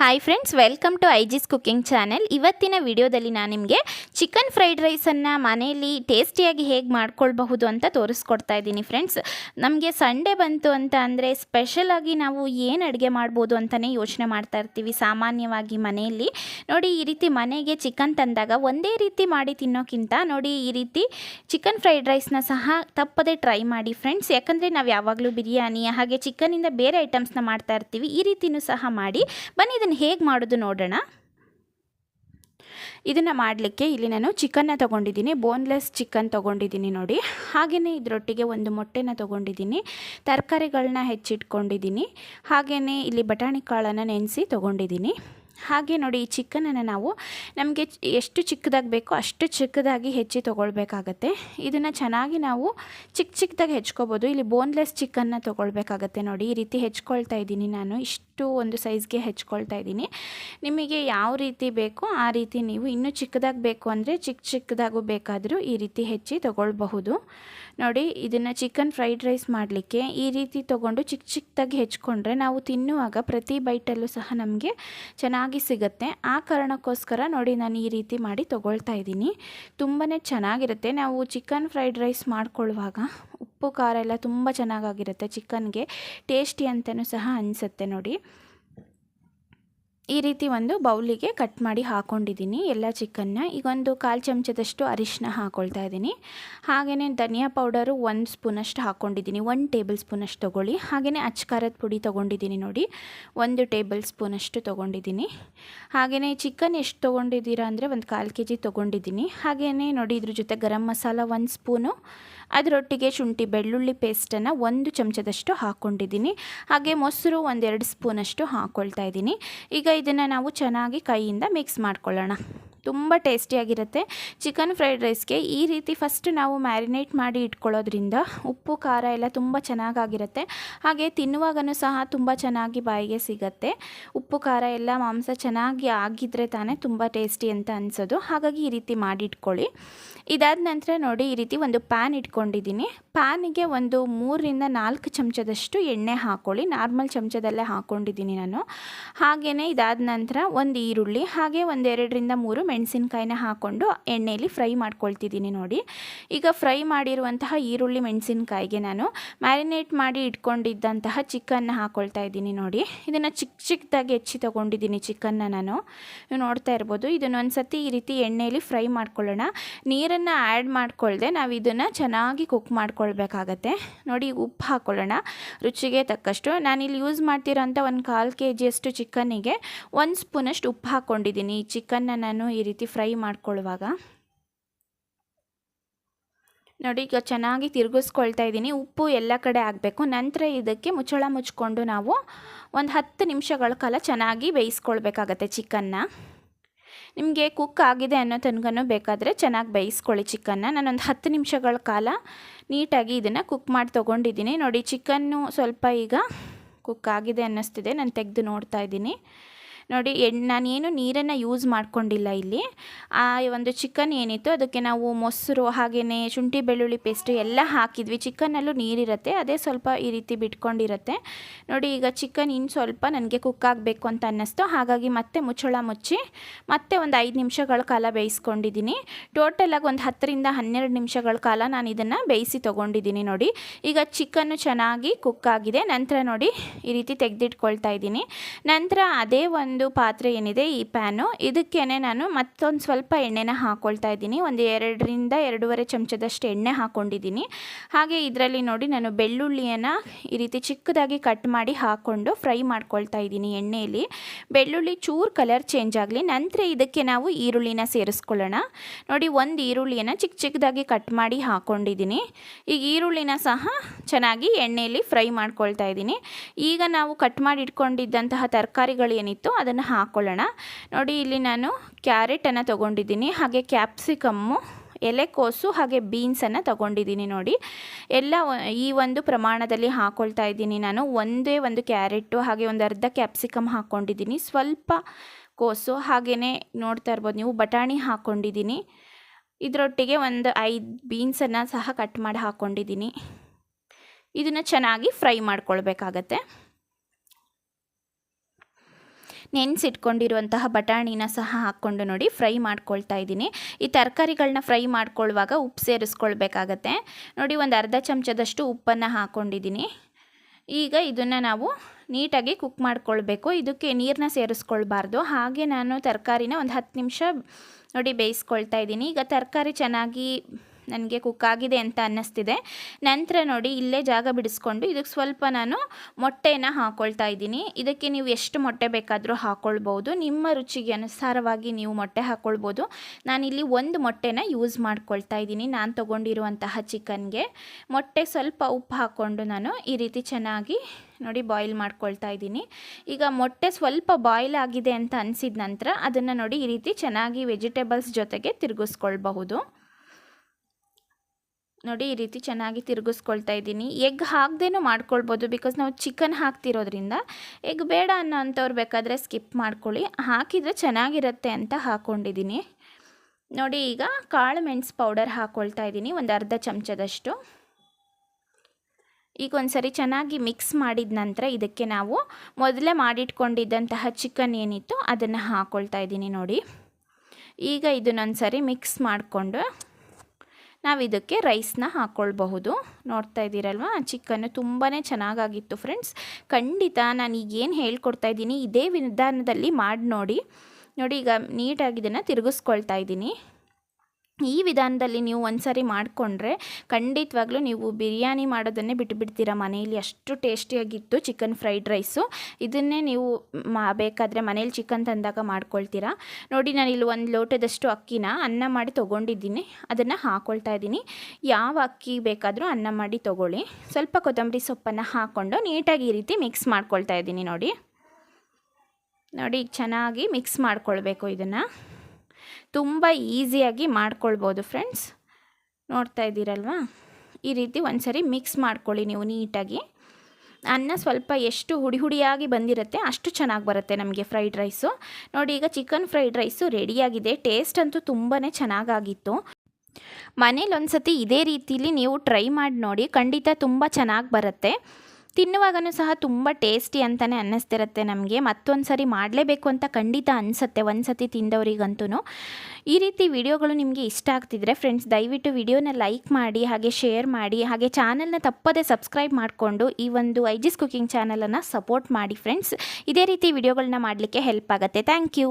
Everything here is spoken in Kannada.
Hi friends welcome to Aijis cooking channel ಇವತ್ತಿನ ವಿಡಿಯೋದಲ್ಲಿ ನಾನು ನಿಮಗೆ ಚಿಕನ್ ಫ್ರೈಡ್ ರೈಸನ್ನು ಮನೆಯಲ್ಲಿ ಟೇಸ್ಟಿಯಾಗಿ ಹೇಗೆ ಮಾಡ್ಕೊಳ್ಬಹುದು ಅಂತ ತೋರಿಸ್ಕೊಡ್ತಾ ಇದ್ದೀನಿ ಫ್ರೆಂಡ್ಸ್ ನಮಗೆ ಸಂಡೇ ಬಂತು ಅಂತ ಅಂದರೆ ಸ್ಪೆಷಲಾಗಿ ನಾವು ಏನು ಅಡುಗೆ ಮಾಡ್ಬೋದು ಅಂತಲೇ ಯೋಚನೆ ಮಾಡ್ತಾ ಇರ್ತೀವಿ ಸಾಮಾನ್ಯವಾಗಿ ಮನೆಯಲ್ಲಿ. ನೋಡಿ, ಈ ರೀತಿ ಮನೆಗೆ ಚಿಕನ್ ತಂದಾಗ ಒಂದೇ ರೀತಿ ಮಾಡಿ ತಿನ್ನೋಕ್ಕಿಂತ ನೋಡಿ, ಈ ರೀತಿ ಚಿಕನ್ ಫ್ರೈಡ್ ರೈಸ್ನ ಸಹ ತಪ್ಪದೇ ಟ್ರೈ ಮಾಡಿ ಫ್ರೆಂಡ್ಸ್ ಯಾಕಂದರೆ ನಾವು ಯಾವಾಗಲೂ ಬಿರಿಯಾನಿ, ಹಾಗೆ ಚಿಕನಿಂದ ಬೇರೆ ಐಟಮ್ಸ್ನ ಮಾಡ್ತಾ ಇರ್ತೀವಿ, ಈ ರೀತಿಯೂ ಸಹ ಮಾಡಿ. ಬನ್ನಿ ಇದನ್ನು ಹೇಗೆ ಮಾಡೋದು ನೋಡೋಣ. ಇದನ್ನು ಮಾಡಲಿಕ್ಕೆ ಇಲ್ಲಿ ನಾನು ಚಿಕನ್ನ ತೊಗೊಂಡಿದ್ದೀನಿ ಬೋನ್ಲೆಸ್ ಚಿಕನ್ ತೊಗೊಂಡಿದ್ದೀನಿ ನೋಡಿ. ಹಾಗೆಯೇ ಇದರೊಟ್ಟಿಗೆ ಒಂದು ಮೊಟ್ಟೆನ ತೊಗೊಂಡಿದ್ದೀನಿ ತರಕಾರಿಗಳನ್ನ ಹೆಚ್ಚಿಟ್ಕೊಂಡಿದ್ದೀನಿ ಹಾಗೆಯೇ ಇಲ್ಲಿ ಬಟಾಣಿ ಕಾಳನ್ನು ನೆನೆಸಿ ತೊಗೊಂಡಿದ್ದೀನಿ. ಹಾಗೆ ನೋಡಿ ಈ ಚಿಕನನ್ನು ನಾವು ನಮಗೆ ಎಷ್ಟು ಚಿಕ್ಕದಾಗಿ ಬೇಕೋ ಅಷ್ಟು ಚಿಕ್ಕದಾಗಿ ಹೆಚ್ಚಿ ತೊಗೊಳ್ಬೇಕಾಗತ್ತೆ. ಇದನ್ನು ಚೆನ್ನಾಗಿ ನಾವು ಚಿಕ್ಕ ಚಿಕ್ಕದಾಗಿ ಹೆಚ್ಕೋಬೋದು. ಇಲ್ಲಿ ಬೋನ್ಲೆಸ್ ಚಿಕನ್ನ ತೊಗೊಳ್ಬೇಕಾಗತ್ತೆ ನೋಡಿ. ಈ ರೀತಿ ಹೆಚ್ಕೊಳ್ತಾ ಇದ್ದೀನಿ ನಾನು ಇಷ್ಟು ಒಂದು ಸೈಜ್ಗೆ ಹೆಚ್ಕೊಳ್ತಾ ಇದ್ದೀನಿ. ನಿಮಗೆ ಯಾವ ರೀತಿ ಬೇಕು ಆ ರೀತಿ ನೀವು ಇನ್ನೂ ಚಿಕ್ಕದಾಗಿ ಬೇಕು ಅಂದರೆ ಚಿಕ್ಕ ಚಿಕ್ಕದಾಗೂ ಬೇಕಾದರೂ ಈ ರೀತಿ ಹೆಚ್ಚಿ ತೊಗೊಳ್ಬಹುದು. ನೋಡಿ, ಇದನ್ನು ಚಿಕನ್ ಫ್ರೈಡ್ ರೈಸ್ ಮಾಡಲಿಕ್ಕೆ ಈ ರೀತಿ ತೊಗೊಂಡು ಚಿಕ್ಕ ಚಿಕ್ಕದಾಗಿ ಹೆಚ್ಕೊಂಡ್ರೆ ನಾವು ತಿನ್ನುವಾಗ ಪ್ರತಿ ಬೈಟಲ್ಲೂ ಸಹ ನಮಗೆ ಚೆನ್ನಾಗಿ ಸಿಗುತ್ತೆ. ಆ ಕಾರಣಕ್ಕೋಸ್ಕರ ನೋಡಿ, ನಾನು ಈ ರೀತಿ ಮಾಡಿ ತೊಗೊಳ್ತಾ ಇದ್ದೀನಿ. ತುಂಬಾ ಚೆನ್ನಾಗಿರುತ್ತೆ. ನಾವು ಚಿಕನ್ ಫ್ರೈಡ್ ರೈಸ್ ಮಾಡ್ಕೊಳ್ಳುವಾಗ ಉಪ್ಪು, ಖಾರ ಎಲ್ಲ ತುಂಬ ಚೆನ್ನಾಗಾಗಿರುತ್ತೆ ಚಿಕನ್ಗೆ. ಟೇಸ್ಟಿ ಅಂತಲೂ ಸಹ ಅನಿಸುತ್ತೆ ನೋಡಿ. ಈ ರೀತಿ ಒಂದು ಬೌಲಿಗೆ ಕಟ್ ಮಾಡಿ ಹಾಕ್ಕೊಂಡಿದ್ದೀನಿ ಎಲ್ಲ ಚಿಕನ್ನ. ಈಗ ಒಂದು ಕಾಲು ಚಮಚದಷ್ಟು ಅರಿಶಿನ ಹಾಕ್ಕೊಳ್ತಾ ಇದ್ದೀನಿ. ಹಾಗೆಯೇ ಧನಿಯಾ ಪೌಡರು ಒಂದು ಸ್ಪೂನಷ್ಟು ಹಾಕ್ಕೊಂಡಿದ್ದೀನಿ ಒಂದು ಟೇಬಲ್ ಸ್ಪೂನಷ್ಟು ತೊಗೊಳ್ಳಿ. ಹಾಗೆಯೇ ಅಚ್ಕಾರದ ಪುಡಿ ತೊಗೊಂಡಿದ್ದೀನಿ ನೋಡಿ, ಒಂದು ಟೇಬಲ್ ಸ್ಪೂನಷ್ಟು ತೊಗೊಂಡಿದ್ದೀನಿ. ಹಾಗೆಯೇ ಚಿಕನ್ ಎಷ್ಟು ತೊಗೊಂಡಿದ್ದೀರಾ ಅಂದರೆ ಒಂದು ಕಾಲು ಕೆ ಜಿ ತೊಗೊಂಡಿದ್ದೀನಿ. ಹಾಗೆಯೇ ನೋಡಿ ಇದ್ರ ಜೊತೆ ಗರಂ ಮಸಾಲ ಒಂದು ಸ್ಪೂನು. ಅದರೊಟ್ಟಿಗೆ ಶುಂಠಿ ಬೆಳ್ಳುಳ್ಳಿ ಪೇಸ್ಟನ್ನು ಒಂದು ಚಮಚದಷ್ಟು ಹಾಕ್ಕೊಂಡಿದ್ದೀನಿ. ಹಾಗೆ ಮೊಸರು ಒಂದೆರಡು ಸ್ಪೂನಷ್ಟು ಹಾಕ್ಕೊಳ್ತಾ ಇದ್ದೀನಿ. ಈಗ ಇದನ್ನು ನಾವು ಚೆನ್ನಾಗಿ ಕೈಯಿಂದ ಮಿಕ್ಸ್ ಮಾಡ್ಕೊಳ್ಳೋಣ. ತುಂಬ ಟೇಸ್ಟಿಯಾಗಿರುತ್ತೆ. ಚಿಕನ್ ಫ್ರೈಡ್ ರೈಸ್ಗೆ ಈ ರೀತಿ ಫಸ್ಟ್ ನಾವು ಮ್ಯಾರಿನೇಟ್ ಮಾಡಿ ಇಟ್ಕೊಳ್ಳೋದ್ರಿಂದ ಉಪ್ಪು, ಖಾರ ಎಲ್ಲ ತುಂಬ ಚೆನ್ನಾಗಾಗಿರುತ್ತೆ. ಹಾಗೆ ತಿನ್ನುವಾಗನೂ ಸಹ ತುಂಬ ಚೆನ್ನಾಗಿ ಬಾಯಿಗೆ ಸಿಗುತ್ತೆ. ಉಪ್ಪು, ಖಾರ ಎಲ್ಲ ಮಾಂಸ ಚೆನ್ನಾಗಿ ಆಗಿದ್ರೆ ತಾನೇ ತುಂಬ ಟೇಸ್ಟಿ ಅಂತ ಅನಿಸೋದು. ಹಾಗಾಗಿ ಈ ರೀತಿ ಮಾಡಿ ಇಟ್ಕೊಳ್ಳಿ. ಇದಾದ ನಂತರ ನೋಡಿ ಈ ರೀತಿ ಒಂದು ಪ್ಯಾನ್ ಇಟ್ಕೊಂಡಿದ್ದೀನಿ. ಪ್ಯಾನಿಗೆ ಒಂದು ಮೂರರಿಂದ ನಾಲ್ಕು ಚಮಚದಷ್ಟು ಎಣ್ಣೆ ಹಾಕ್ಕೊಳ್ಳಿ ನಾರ್ಮಲ್ ಚಮಚದಲ್ಲೇ ಹಾಕ್ಕೊಂಡಿದ್ದೀನಿ ನಾನು. ಹಾಗೆಯೇ ಇದಾದ ನಂತರ ಒಂದು ಈರುಳ್ಳಿ, ಹಾಗೆ ಒಂದೆರಡರಿಂದ ಮೂರು ಮೆಣಸಿನ್ಕಾಯಿನ ಹಾಕ್ಕೊಂಡು ಎಣ್ಣೆಯಲ್ಲಿ ಫ್ರೈ ಮಾಡ್ಕೊಳ್ತಿದ್ದೀನಿ ನೋಡಿ. ಈಗ ಫ್ರೈ ಮಾಡಿರುವಂತಹ ಈರುಳ್ಳಿ ಮೆಣಸಿನಕಾಯಿಗೆ ನಾನು ಮ್ಯಾರಿನೇಟ್ ಮಾಡಿ ಇಟ್ಕೊಂಡಿದ್ದಂತಹ ಚಿಕನ್ನ ಹಾಕ್ಕೊಳ್ತಾ ಇದ್ದೀನಿ ನೋಡಿ. ಇದನ್ನು ಚಿಕ್ಕ ಚಿಕ್ಕದಾಗಿ ಹೆಚ್ಚಿ ತೊಗೊಂಡಿದ್ದೀನಿ ಚಿಕನ್ನ ನಾನು. ನೀವು ನೋಡ್ತಾ ಇರ್ಬೋದು ಇದನ್ನೊಂದು ಸತಿ ಈ ರೀತಿ ಎಣ್ಣೆಯಲ್ಲಿ ಫ್ರೈ ಮಾಡ್ಕೊಳ್ಳೋಣ. ನೀರನ್ನು ಆ್ಯಡ್ ಮಾಡ್ಕೊಳ್ಳದೆ ನಾವು ಇದನ್ನು ಚೆನ್ನಾಗಿ ಕುಕ್ ಮಾಡ್ಕೊಳ್ಬೇಕಾಗತ್ತೆ. ನೋಡಿ ಉಪ್ಪು ಹಾಕ್ಕೊಳ್ಳೋಣ ರುಚಿಗೆ ತಕ್ಕಷ್ಟು. ನಾನಿಲ್ಲಿ ಯೂಸ್ ಮಾಡ್ತಿರೋಂಥ ಒಂದು ಕಾಲು ಕೆ ಜಿಯಷ್ಟು ಚಿಕನ್ನಿಗೆ ಒಂದು ಸ್ಪೂನಷ್ಟು ಉಪ್ಪು ಹಾಕ್ಕೊಂಡಿದ್ದೀನಿ ಈ ಚಿಕನ್ನ ನಾನು ರೀತಿ ಫ್ರೈ ಮಾಡ್ಕೊಳ್ಳುವಾಗ. ನೋಡಿ, ಈಗ ಚೆನ್ನಾಗಿ ತಿರುಗಿಸ್ಕೊಳ್ತಾ ಇದ್ದೀನಿ. ಉಪ್ಪು ಎಲ್ಲ ಕಡೆ ಆಗಬೇಕು ನಂತರ ಇದಕ್ಕೆ ಮುಚ್ಚಳ ಮುಚ್ಕೊಂಡು ನಾವು ಒಂದು ಹತ್ತು ನಿಮಿಷಗಳ ಕಾಲ ಚೆನ್ನಾಗಿ ಬೇಯಿಸ್ಕೊಳ್ಬೇಕಾಗತ್ತೆ ಚಿಕನ್ನ. ನಿಮಗೆ ಕುಕ್ ಆಗಿದೆ ಅನ್ನೋ ತನಕನೂ ಬೇಕಾದರೆ ಚೆನ್ನಾಗಿ ಬೇಯಿಸ್ಕೊಳ್ಳಿ ಚಿಕನ್ನ. ನಾನೊಂದು ಹತ್ತು ನಿಮಿಷಗಳ ಕಾಲ ನೀಟಾಗಿ ಇದನ್ನು ಕುಕ್ ಮಾಡಿ ತೊಗೊಂಡಿದ್ದೀನಿ. ನೋಡಿ, ಚಿಕನ್ನು ಸ್ವಲ್ಪ ಈಗ ಕುಕ್ ಆಗಿದೆ ಅನ್ನಿಸ್ತಿದೆ. ನಾನು ತೆಗೆದು ನೋಡ್ತಾ ಇದ್ದೀನಿ. ನೋಡಿ ಎಣ್ಣೆ ನಾನೇನು ನೀರನ್ನು ಯೂಸ್ ಮಾಡ್ಕೊಂಡಿಲ್ಲ ಇಲ್ಲಿ. ಆ, ಒಂದು ಚಿಕನ್ ಏನಿತ್ತು, ಅದಕ್ಕೆ ನಾವು ಮೊಸರು ಹಾಗೆಯೇ ಶುಂಠಿ, ಬೆಳ್ಳುಳ್ಳಿ ಪೇಸ್ಟು ಎಲ್ಲ ಹಾಕಿದ್ವಿ. ಚಿಕನ್ನಲ್ಲೂ ನೀರಿರುತ್ತೆ, ಅದೇ ಸ್ವಲ್ಪ ಈ ರೀತಿ ಬಿಟ್ಕೊಂಡಿರುತ್ತೆ. ನೋಡಿ, ಈಗ ಚಿಕನ್ ಇನ್ನು ಸ್ವಲ್ಪ ನನಗೆ ಕುಕ್ ಆಗಬೇಕು ಅಂತ ಅನ್ನಿಸ್ತು. ಹಾಗಾಗಿ ಮತ್ತೆ ಮುಚ್ಚಳ ಮುಚ್ಚಿ, ಮತ್ತೆ ಒಂದು ಐದು ನಿಮಿಷಗಳ ಕಾಲ ಬೇಯಿಸ್ಕೊಂಡಿದ್ದೀನಿ. ಟೋಟಲಾಗಿ ಒಂದು ಹತ್ತರಿಂದ ಹನ್ನೆರಡು ನಿಮಿಷಗಳ ಕಾಲ ನಾನು ಇದನ್ನು ಬೇಯಿಸಿ ತೊಗೊಂಡಿದ್ದೀನಿ ನೋಡಿ. ಈಗ ಚಿಕನ್ನು ಚೆನ್ನಾಗಿ ಕುಕ್ ಆಗಿದೆ. ನಂತರ ನೋಡಿ, ಈ ರೀತಿ ತೆಗೆದಿಟ್ಕೊಳ್ತಾ ಇದ್ದೀನಿ. ನಂತರ ಅದೇ ಒಂದು ಒಂದು ಪಾತ್ರೆ ಏನಿದೆ ಈ ಪ್ಯಾನು. ಇದಕ್ಕೇ ನಾನು ಮತ್ತೊಂದು ಸ್ವಲ್ಪ ಎಣ್ಣೆನ ಹಾಕ್ಕೊಳ್ತಾ ಇದ್ದೀನಿ. ಒಂದು ಎರಡರಿಂದ ಎರಡೂವರೆ ಚಮಚದಷ್ಟು ಎಣ್ಣೆ ಹಾಕ್ಕೊಂಡಿದ್ದೀನಿ ಹಾಗೆ ಇದರಲ್ಲಿ ನೋಡಿ ನಾನು ಬೆಳ್ಳುಳ್ಳಿಯನ್ನು ಈ ರೀತಿ ಚಿಕ್ಕದಾಗಿ ಕಟ್ ಮಾಡಿ ಹಾಕ್ಕೊಂಡು ಫ್ರೈ ಮಾಡ್ಕೊಳ್ತಾ ಇದ್ದೀನಿ ಎಣ್ಣೆಯಲ್ಲಿ. ಬೆಳ್ಳುಳ್ಳಿ ಚೂರು ಕಲರ್ ಚೇಂಜ್ ಆಗಲಿ. ನಂತರ ಇದಕ್ಕೆ ನಾವು ಈರುಳ್ಳಿನ ಸೇರಿಸ್ಕೊಳ್ಳೋಣ. ನೋಡಿ ಒಂದು ಈರುಳ್ಳಿಯನ್ನು ಚಿಕ್ಕ ಚಿಕ್ಕದಾಗಿ ಕಟ್ ಮಾಡಿ ಹಾಕ್ಕೊಂಡಿದ್ದೀನಿ ಈಗ ಈರುಳ್ಳಿನ ಸಹ ಚೆನ್ನಾಗಿ ಎಣ್ಣೆಯಲ್ಲಿ ಫ್ರೈ ಮಾಡ್ಕೊಳ್ತಾ ಇದ್ದೀನಿ. ಈಗ ನಾವು ಕಟ್ ಮಾಡಿ ಇಟ್ಕೊಂಡಿದ್ದಂತಹ ತರಕಾರಿಗಳು ಏನಿತ್ತು ಅದನ್ನು ಹಾಕ್ಕೊಳ್ಳೋಣ ನೋಡಿ, ಇಲ್ಲಿ ನಾನು ಕ್ಯಾರೆಟನ್ನು ತೊಗೊಂಡಿದ್ದೀನಿ, ಹಾಗೆ ಕ್ಯಾಪ್ಸಿಕಮ್ಮು ಎಲೆಕೋಸು ಹಾಗೆ ಬೀನ್ಸನ್ನು ತೊಗೊಂಡಿದ್ದೀನಿ ನೋಡಿ. ಎಲ್ಲ ಈ ಒಂದು ಪ್ರಮಾಣದಲ್ಲಿ ಹಾಕ್ಕೊಳ್ತಾ ಇದ್ದೀನಿ ನಾನು. ಒಂದೇ ಒಂದು ಕ್ಯಾರೆಟು ಹಾಗೆ ಒಂದು ಅರ್ಧ ಕ್ಯಾಪ್ಸಿಕಮ್ ಹಾಕ್ಕೊಂಡಿದ್ದೀನಿ ಸ್ವಲ್ಪ ಕೋಸು, ಹಾಗೆಯೇ ನೋಡ್ತಾ ಇರ್ಬೋದು ನೀವು, ಬಟಾಣಿ ಹಾಕ್ಕೊಂಡಿದ್ದೀನಿ ಇದರೊಟ್ಟಿಗೆ ಒಂದು ಐದು ಬೀನ್ಸನ್ನು ಸಹ ಕಟ್ ಮಾಡಿ ಹಾಕ್ಕೊಂಡಿದ್ದೀನಿ ಇದನ್ನು ಚೆನ್ನಾಗಿ ಫ್ರೈ ಮಾಡ್ಕೊಳ್ಬೇಕಾಗತ್ತೆ. ನೆನೆಸಿಟ್ಕೊಂಡಿರುವಂತಹ ಬಟಾಣಿನ ಸಹ ಹಾಕ್ಕೊಂಡು ನೋಡಿ, ಫ್ರೈ ಮಾಡ್ಕೊಳ್ತಾ ಇದ್ದೀನಿ. ಈ ತರಕಾರಿಗಳನ್ನ ಫ್ರೈ ಮಾಡ್ಕೊಳ್ಳುವಾಗ ಉಪ್ಪು ಸೇರಿಸ್ಕೊಳ್ಬೇಕಾಗತ್ತೆ. ನೋಡಿ, ಒಂದು ಅರ್ಧ ಚಮಚದಷ್ಟು ಉಪ್ಪನ್ನು ಹಾಕ್ಕೊಂಡಿದ್ದೀನಿ ಈಗ ಇದನ್ನು ನಾವು ನೀಟಾಗಿ ಕುಕ್ ಮಾಡ್ಕೊಳ್ಬೇಕು. ಇದಕ್ಕೆ ನೀರನ್ನ ಸೇರಿಸ್ಕೊಳ್ಬಾರ್ದು. ಹಾಗೆ ನಾನು ತರಕಾರಿನ ಒಂದು ಹತ್ತು ನಿಮಿಷ ನೋಡಿ ಬೇಯಿಸ್ಕೊಳ್ತಾ ಇದ್ದೀನಿ. ಈಗ ತರಕಾರಿ ಚೆನ್ನಾಗಿ ನನಗೆ ಕುಕ್ ಆಗಿದೆ ಅಂತ ಅನ್ನಿಸ್ತಿದೆ. ನಂತರ ನೋಡಿ ಇಲ್ಲೇ ಜಾಗ ಬಿಡಿಸ್ಕೊಂಡು ಇದಕ್ಕೆ ಸ್ವಲ್ಪ ನಾನು ಮೊಟ್ಟೆನ ಹಾಕ್ಕೊಳ್ತಾ ಇದ್ದೀನಿ. ಇದಕ್ಕೆ ನೀವು ಎಷ್ಟು ಮೊಟ್ಟೆ ಬೇಕಾದರೂ ಹಾಕ್ಕೊಳ್ಬೋದು ನಿಮ್ಮ ರುಚಿಗೆ ಅನುಸಾರವಾಗಿ ನೀವು ಮೊಟ್ಟೆ ಹಾಕ್ಕೊಳ್ಬೋದು ನಾನಿಲ್ಲಿ ಒಂದು ಮೊಟ್ಟೆನ ಯೂಸ್ ಮಾಡ್ಕೊಳ್ತಾ ಇದ್ದೀನಿ. ನಾನು ತೊಗೊಂಡಿರುವಂತಹ ಚಿಕನ್ಗೆ. ಮೊಟ್ಟೆ ಸ್ವಲ್ಪ ಉಪ್ಪು ಹಾಕ್ಕೊಂಡು ನಾನು ಈ ರೀತಿ ಚೆನ್ನಾಗಿ ನೋಡಿ ಬಾಯ್ಲ್ ಮಾಡ್ಕೊಳ್ತಾ ಇದ್ದೀನಿ. ಈಗ ಮೊಟ್ಟೆ ಸ್ವಲ್ಪ ಬಾಯ್ಲ್ ಆಗಿದೆ ಅಂತ ಅನಿಸಿದ ನಂತರ ಅದನ್ನು ನೋಡಿ ಈ ರೀತಿ ಚೆನ್ನಾಗಿ ವೆಜಿಟೇಬಲ್ಸ್ ಜೊತೆಗೆ ತಿರುಗಿಸ್ಕೊಳ್ಬಹುದು. ನೋಡಿ, ಈ ರೀತಿ ಚೆನ್ನಾಗಿ ತಿರುಗಿಸ್ಕೊಳ್ತಾ ಇದ್ದೀನಿ. ಎಗ್ ಹಾಕ್ದೇನೂ ಮಾಡ್ಕೊಳ್ಬೋದು ಬಿಕಾಸ್ ನಾವು ಚಿಕನ್ ಹಾಕ್ತಿರೋದ್ರಿಂದ ಎಗ್ ಬೇಡ ಅನ್ನೋ ಅಂಥವ್ರು ಬೇಕಾದರೆ ಸ್ಕಿಪ್ ಮಾಡ್ಕೊಳ್ಳಿ. ಹಾಕಿದರೆ ಚೆನ್ನಾಗಿರುತ್ತೆ ಅಂತ ಹಾಕ್ಕೊಂಡಿದ್ದೀನಿ ನೋಡಿ, ಈಗ ಕಾಳು ಮೆಣಸು ಪೌಡರ್ ಹಾಕ್ಕೊಳ್ತಾ ಇದ್ದೀನಿ, ಒಂದು ಅರ್ಧ ಚಮಚದಷ್ಟು. ಈಗ ಒಂದು ಸರಿ ಚೆನ್ನಾಗಿ ಮಿಕ್ಸ್ ಮಾಡಿದ ನಂತರ ಇದಕ್ಕೆ ನಾವು ಮೊದಲೇ ಮಾಡಿಟ್ಕೊಂಡಿದ್ದಂತಹ ಚಿಕನ್ ಏನಿತ್ತು ಅದನ್ನು ಹಾಕ್ಕೊಳ್ತಾ ಇದ್ದೀನಿ ನೋಡಿ. ಈಗ ಇದನ್ನೊಂದು ಸರಿ ಮಿಕ್ಸ್ ಮಾಡಿಕೊಂಡು ನಾವು ಇದಕ್ಕೆ ರೈಸ್ನ ಹಾಕ್ಕೊಳ್ಬಹುದು ನೋಡ್ತಾ ಇದ್ದೀರಲ್ವ? ಚಿಕನ್ನು ತುಂಬಾ ಚೆನ್ನಾಗಾಗಿತ್ತು ಫ್ರೆಂಡ್ಸ್. ಖಂಡಿತ ನಾನು ಈಗೇನು ಹೇಳ್ಕೊಡ್ತಾ ಇದ್ದೀನಿ. ಇದೇ ವಿಧಾನದಲ್ಲಿ ಮಾಡಿ ನೋಡಿ ನೋಡಿ ಈಗ ನೀಟಾಗಿ ಇದನ್ನು ತಿರುಗಿಸ್ಕೊಳ್ತಾ ಇದ್ದೀನಿ. ಈ ವಿಧಾನದಲ್ಲಿ ನೀವು ಒಂದು ಸಾರಿ ಮಾಡಿಕೊಂಡ್ರೆ ಖಂಡಿತವಾಗ್ಲೂ ನೀವು ಬಿರಿಯಾನಿ ಮಾಡೋದನ್ನೇ ಬಿಟ್ಟುಬಿಡ್ತೀರ ಮನೆಯಲ್ಲಿ ಅಷ್ಟು ಟೇಸ್ಟಿಯಾಗಿತ್ತು ಚಿಕನ್ ಫ್ರೈಡ್ ರೈಸು. ಇದನ್ನೇ ನೀವು ಮಾ, ಬೇಕಾದರೆ ಮನೇಲಿ ಚಿಕನ್ ತಂದಾಗ ಮಾಡ್ಕೊಳ್ತೀರಾ. ನೋಡಿ, ನಾನು ಇಲ್ಲಿ ಒಂದು ಲೋಟದಷ್ಟು ಅಕ್ಕಿನ ಅನ್ನ ಮಾಡಿ ತೊಗೊಂಡಿದ್ದೀನಿ. ಅದನ್ನು ಹಾಕ್ಕೊಳ್ತಾ ಇದ್ದೀನಿ. ಯಾವ ಅಕ್ಕಿ ಬೇಕಾದರೂ ಅನ್ನ ಮಾಡಿ ತೊಗೊಳ್ಳಿ. ಸ್ವಲ್ಪ ಕೊತ್ತಂಬರಿ ಸೊಪ್ಪನ್ನು ಹಾಕ್ಕೊಂಡು ನೀಟಾಗಿ ಈ ರೀತಿ ಮಿಕ್ಸ್ ಮಾಡ್ಕೊಳ್ತಾ ಇದ್ದೀನಿ ನೋಡಿ. ನೋಡಿ, ಚೆನ್ನಾಗಿ ಮಿಕ್ಸ್ ಮಾಡ್ಕೊಳ್ಬೇಕು ಇದನ್ನು. ತುಂಬ ಈಸಿಯಾಗಿ ಮಾಡ್ಕೊಳ್ಬೋದು ಫ್ರೆಂಡ್ಸ್. ನೋಡ್ತಾ ಇದ್ದೀರಲ್ವಾ? ಈ ರೀತಿ ಒಂದು ಸರಿ ಮಿಕ್ಸ್ ಮಾಡ್ಕೊಳ್ಳಿ ನೀವು ನೀಟಾಗಿ. ಅನ್ನ ಸ್ವಲ್ಪ ಎಷ್ಟು ಹುಡಿ ಹುಡಿಯಾಗಿ ಬಂದಿರುತ್ತೆ ಅಷ್ಟು ಚೆನ್ನಾಗಿ ಬರುತ್ತೆ ನಮಗೆ ಫ್ರೈಡ್ ರೈಸು. ನೋಡಿ, ಈಗ ಚಿಕನ್ ಫ್ರೈಡ್ ರೈಸು ರೆಡಿಯಾಗಿದೆ. ಟೇಸ್ಟ್ ಅಂತೂ ತುಂಬಾ ಚೆನ್ನಾಗಾಗಿತ್ತು. ಮನೇಲಿ ಒಂದು ಸತಿ ಇದೇ ರೀತಿಲಿ ನೀವು ಟ್ರೈ ಮಾಡಿ ನೋಡಿ. ಖಂಡಿತ ತುಂಬ ಚೆನ್ನಾಗಿ ಬರುತ್ತೆ. ತಿನ್ನುವಾಗನೂ ಸಹ ತುಂಬ ಟೇಸ್ಟಿ ಅಂತಲೇ ಅನ್ನಿಸ್ತಿರುತ್ತೆ ನಮಗೆ. ಮತ್ತೊಂದು ಸರಿ ಮಾಡಲೇಬೇಕು ಅಂತ ಖಂಡಿತ ಅನಿಸುತ್ತೆ ಒಂದು ಸತಿ ತಿಂದವರಿಗಂತೂ ಈ ರೀತಿ ವಿಡಿಯೋಗಳು ನಿಮಗೆ ಇಷ್ಟ ಆಗ್ತಿದ್ರೆ ಫ್ರೆಂಡ್ಸ್ ದಯವಿಟ್ಟು ವಿಡಿಯೋನ ಲೈಕ್ ಮಾಡಿ, ಹಾಗೆ ಶೇರ್ ಮಾಡಿ, ಹಾಗೆ ಚಾನಲ್ನ ತಪ್ಪದೇ ಸಬ್ಸ್ಕ್ರೈಬ್ ಮಾಡಿಕೊಂಡು ಈ ಒಂದು ಐಜಿಸ್ ಕುಕಿಂಗ್ ಚಾನಲನ್ನು ಸಪೋರ್ಟ್ ಮಾಡಿ ಫ್ರೆಂಡ್ಸ್ ಇದೇ ರೀತಿ ವಿಡಿಯೋಗಳನ್ನ ಮಾಡಲಿಕ್ಕೆ ಹೆಲ್ಪ್ ಆಗುತ್ತೆ. Thank you